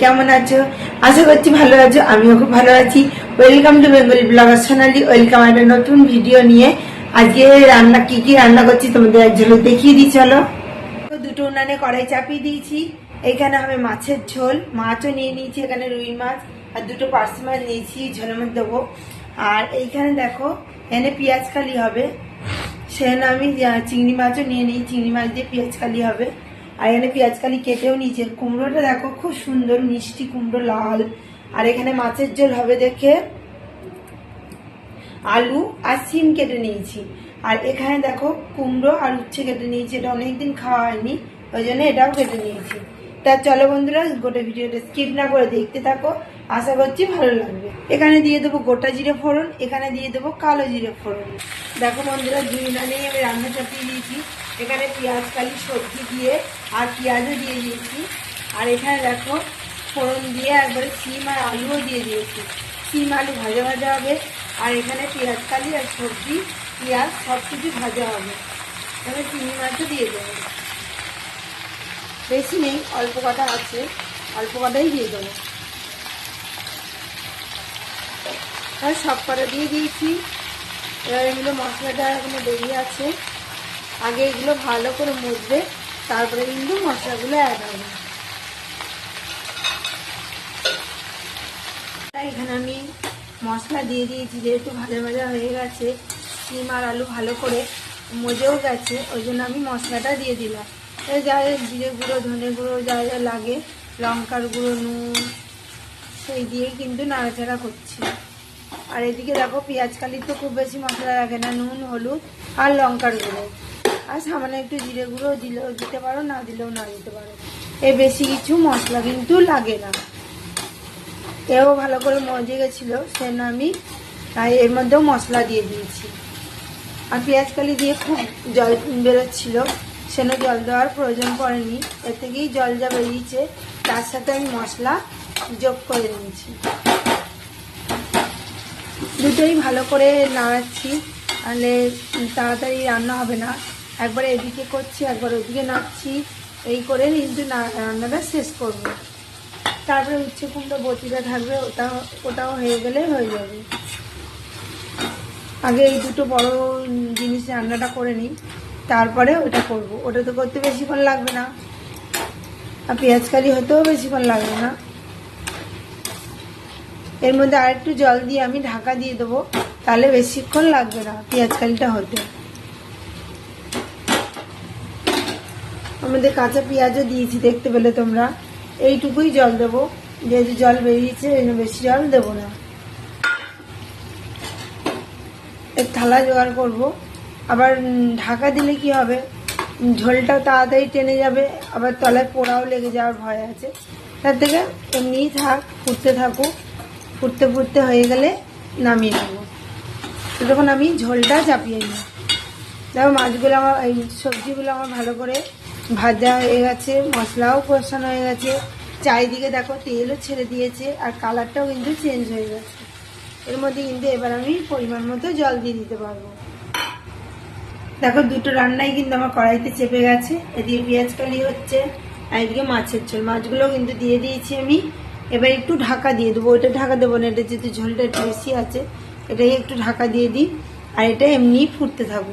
কেমন আছো? আশা করছি ভালো আছো, আমিও খুব ভালো আছি। Welcome to Bengali blogger Sonali welcome একটা নতুন ভিডিও নিয়ে। আজকে রান্না, কি কি রান্না করছি তোমাদের এক দেখিয়ে দিই, চলো। দুটো উনানে কড়াই চাপিয়ে দিয়েছি। এখানে হবে মাছের ঝোল, মাছও নিয়ে নিয়েছি, এখানে রুই মাছ আর দুটো পার্সি মাছ নিয়েছি, ঝোলের মধ্যে দেবো। আর এইখানে দেখো, এনে পেঁয়াজ কালি হবে। সেখানে আমি চিংড়ি মাছও নিয়ে নিই, চিংড়ি মাছ দিয়ে পেঁয়াজ কালি হবে। আর এখানে পেঁয়াজ কালি কেটেও নিয়েছে কুমড়োটা দেখো, খুব সুন্দর মিষ্টি কুমড়ো, লাল। আর এখানে মাছের ঝোল হবে দেখে আলু আর সিম কেটে নিয়েছি। আর এখানে দেখো কুমড়ো আর উচ্ছে কেটে নিয়েছি, এটা অনেকদিন খাওয়া হয়নি, ওই জন্য এটাও কেটে নিয়েছি। তা চলো বন্ধুরা, গোটা ভিডিওটা স্কিপ না করে দেখতে থাকো। আশা করছি ভালো লাগবে। এখানে দিয়ে দেবো গোটা জিরে ফোড়ন, এখানে দিয়ে দেবো কালো জিরে ফোড়ন। দেখো বন্ধুরা, দুই নানেই আমি রান্না চাপিয়ে দিয়েছি। এখানে পেঁয়াজ কালি সবজি দিয়ে আর পেঁয়াজও দিয়ে দিয়েছি। আর এখানে দেখো, ফোড়ন দিয়ে একবারে সিম আর আলুও দিয়ে দিয়েছি। সিম, আলু ভাজা ভাজা হবে। আর এখানে পেঁয়াজ কালি আর সবজি, পেঁয়াজ সব কিছু ভাজা হবে। এখানে চিংড়ি মাছও দিয়ে দেবো। বেশি নেই, অল্প কটা আছে। অল্প কটাই দিয়ে দেবো। সব কটা দিয়ে দিয়েছি। এবার এগুলো মশলাটা এখনও বেরিয়ে আছে। আগে এগুলো ভালো করে মুছবে, তারপরে কিন্তু মশলাগুলো অ্যাড হবে। এখানে আমি মশলা দিয়ে দিয়েছি, যেহেতু ভাজা ভাজা হয়ে গেছে সিম আর আলু ভালো করে মজেও গেছে, ওই জন্য আমি মশলাটা দিয়ে দিলাম। যা জিরে গুঁড়ো, ধনে গুঁড়ো, যা যা লাগে, লঙ্কার গুঁড়ো, নুন, সেই দিয়ে কিন্তু নাড়াচাড়া করছি। আর এদিকে দেখো, পেঁয়াজ কালির তো খুব বেশি মশলা লাগে না, নুন, হলুদ আর লঙ্কার গুঁড়ো। আর সামান্য একটু জিরে গুঁড়ো দিলেও দিতে পারো, না দিলেও না দিতে পারো। এ বেশি কিছু মশলা কিন্তু লাগে না। এও ভালো করে মজে গেছিল, সেজন্য আমি তাই এর মধ্যেও মশলা দিয়ে দিয়েছি। আর পেঁয়াজ কালি দিয়ে খুব জল বেরোচ্ছিল, সেজন্য জল দেওয়ার প্রয়োজন পড়েনি। এর থেকেই জল যা বেরিয়েছে, তার সাথে আমি মশলা যোগ করে নিয়েছি। দুটোই ভালো করে নাড়াচ্ছি, তাহলে তাড়াতাড়ি রান্না হবে না। একবার এদিকে করছি, একবার ওদিকে নাড়ছি এই করে কিন্তু রান্নাটা শেষ করব। তারপরে উচ্ছে কুমড়ো বটিটা থাকবে, ওটা ওটাও হয়ে গেলে হয়ে যাবে। আগে এই দুটো বড় জিনিস রান্নাটা করে নিই, তারপরে ওটা করব। ওটা তো করতে বেশিক্ষণ লাগবে না। আর পেঁয়াজ কালি হতেও বেশিক্ষণ লাগবে না। এর মধ্যে আরেকটু জল দিয়ে আমি ঢাকা দিয়ে দেবো, তাহলে বেশিক্ষণ লাগবে না পেঁয়াজ কালিটা হতে। আমাদের কাঁচা পেঁয়াজও দিয়েছি, দেখতে পেলে তোমরা। এইটুকুই জল দেবো। যেহেতু জল বেরিয়েছে, এই বেশি জল দেবো না। এক থালা জোগাড় করব। আবার ঢাকা দিলে কি হবে? ঝোলটা তাড়াতাড়ি টেনে যাবে, আবার তলায় পোড়াও লেগে যাওয়ার ভয় আছে। তার থেকে এমনিই থাক, ফুটতে থাকুক। ফুটতে ফুটতে হয়ে গেলে নামিয়ে নেব। তখন আমি ঝোলটা চাপিয়ে নিই দেখো মাছগুলো আমার, এই সবজিগুলো আমার ভালো করে ভাজা হয়ে গেছে, মশলাও কষানো হয়ে গেছে। চারিদিকে দেখো তেলও ছেড়ে দিয়েছে আর কালারটাও কিন্তু চেঞ্জ হয়ে গেছে। এর মধ্যে কিন্তু এবার আমি পরিমাণ মতো জল দিয়ে দিতে পারব। দেখো দুটো রান্নাই কিন্তু আমার কড়াইতে চেপে গেছে। এদিকে পেঁয়াজ কালি হচ্ছে, আর এদিকে মাছের ঝোল। মাছগুলো কিন্তু দিয়ে দিয়েছি আমি। এবার একটু ঢাকা দিয়ে দেবো। ওইটা ঢাকা দেবো না, এটা যেহেতু ঝোলটা একটু বেশি আছে, এটাই একটু ঢাকা দিয়ে দিই। আর এটা এমনিই ফুটতে থাকব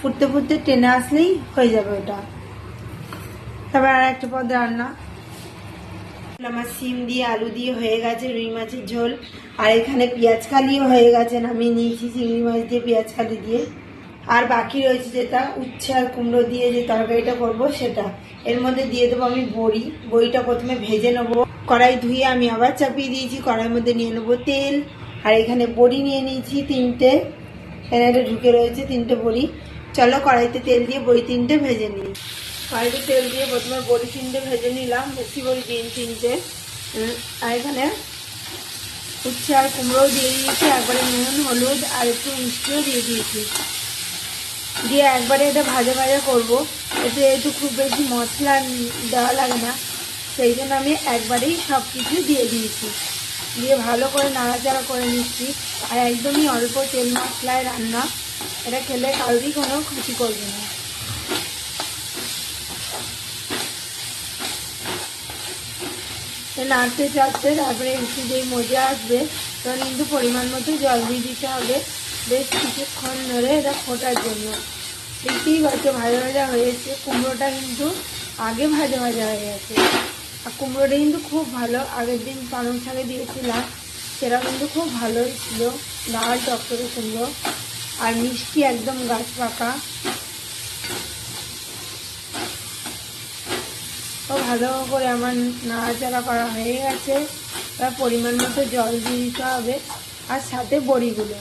ফুটতে ফুটতে টেনে আসলেই হয়ে যাবে ওটা। তারপর আর একটা পদ রান্না আমার সিম দিয়ে আলু দিয়ে হয়ে গেছে, রুই মাছের ঝোল। আর এখানে পেঁয়াজ কালিও হয়ে গেছে আমি নিয়েছি চিংড়ি মাছ দিয়ে, পেঁয়াজ কালি দিয়ে। আর বাকি রয়েছে যেটা উচ্ছে আর কুমড়ো দিয়ে যে তরকারিটা করব সেটা। এর মধ্যে দিয়ে দেবো আমি বড়ি। বড়িটা প্রথমে ভেজে নেব। কড়াই ধুয়ে আমি আবার চাপিয়ে দিয়েছি। কড়াইয়ের মধ্যে নিয়ে নেব তেল। আর এখানে বড়ি নিয়ে নিয়েছি তিনটে। এখানে ঢুকে রয়েছে তিনটে বড়ি। চলো কড়াইতে তেল দিয়ে বড়ি তিনটে ভেজে নিই। কড়াইতে তেল দিয়ে প্রথমে বড়ি তিনটে ভেজে নিলাম, বেশি বড়ি দিন তিনটে আর এখানে উচ্ছে আর কুমড়োও দিয়ে দিয়েছি, একবারে নুন, হলুদ আর একটু মিষ্টিও দিয়ে দিয়েছি। দিয়ে একবারে এটা ভাজা ভাজা করব, এতে একটু খুব বেশি মশলা দেওয়া লাগে না, সেই জন্য আমি একবারেই সব কিছু দিয়ে দিয়েছি। দিয়ে ভালো করে নাড়াচাড়া করে নিচ্ছি, আর একদমই অল্প তেল মশলায় রান্না, এটা খেলে কারোরই কোনো ক্ষতি করবে না। নাড়তে চাড়তে তারপরে একটু যেই মজা আসবে তখন কিন্তু পরিমাণ মতো জল দিয়ে দিতে হবে। বেশ কিছুক্ষণ ধরে এটা ফোটার জন্য। দেখতেই পাচ্ছ ভাজা ভাজা হয়েছে কুমড়োটা কিন্তু আগে ভাজা ভাজা হয়ে গেছে। আর কুমড়োটা কিন্তু খুব ভালো। আগের দিন পালং শাকে দিয়েছিলাম সেটা কিন্তু খুব ভালোই ছিল। লাল টকটকে কুমড়ো আর মিষ্টি একদম গাছ পাকা। ভালো করে আমার নাড়াচাড়া করা হয়ে গেছে। এবার পরিমাণ মতো জল দিয়ে দিতে হবে আর সাথে বড়িগুলো।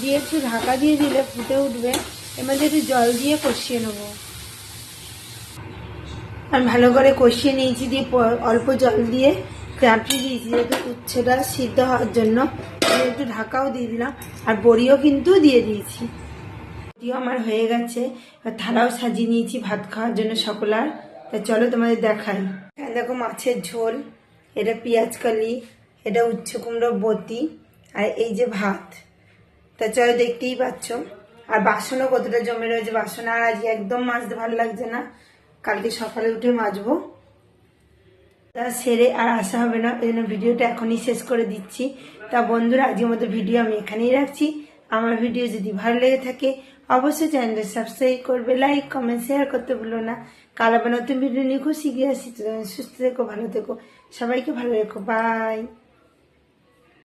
দিয়ে একটু ঢাকা দিয়ে দিলে ফুটে উঠবে। মধ্যে একটু জল দিয়ে কষিয়ে নেব। আর ভালো করে কষিয়ে নিয়েছি দিয়ে অল্প জল দিয়ে চাপিয়ে দিয়েছি যেহেতু উচ্ছেটা সিদ্ধ হওয়ার জন্য। একটু ঢাকাও দিয়ে দিলাম আর বড়িও কিন্তু দিয়ে দিয়েছি। বড়িও আমার হয়ে গেছে। থালাও সাজিয়ে নিয়েছি ভাত খাওয়ার জন্য সকলার। তা চলো তোমাদের দেখাই। হ্যাঁ দেখো মাছের ঝোল, এটা পেঁয়াজ কালি, এটা উচ্ছে কুমড়ো বতি আর এই যে ভাত। তা চলো দেখতেই পাচ্ছ। আর বাসনও কতটা জমে রয়েছে, বাসন আর আজকে একদম মাজতে ভালো লাগছে না। কালকে সকালে উঠে মাজবো। তা সেরে আর আসা হবে না, ওই জন্য ভিডিওটা এখনই শেষ করে দিচ্ছি। তা বন্ধুরা, আজকের মতো ভিডিও আমি এখানেই রাখছি। আমার ভিডিও যদি ভালো লেগে থাকে অবশ্যই চ্যানেলটা সাবস্ক্রাইব করবে লাইক কমেন্ট শেয়ার করতে ভুলো না। কাল আবার নতুন ভিডিও নিয়ে খুব শিখিয়ে আসি। সুস্থ থেকো, ভালো থেকো। সবাইকে ভালো রেখো। বাই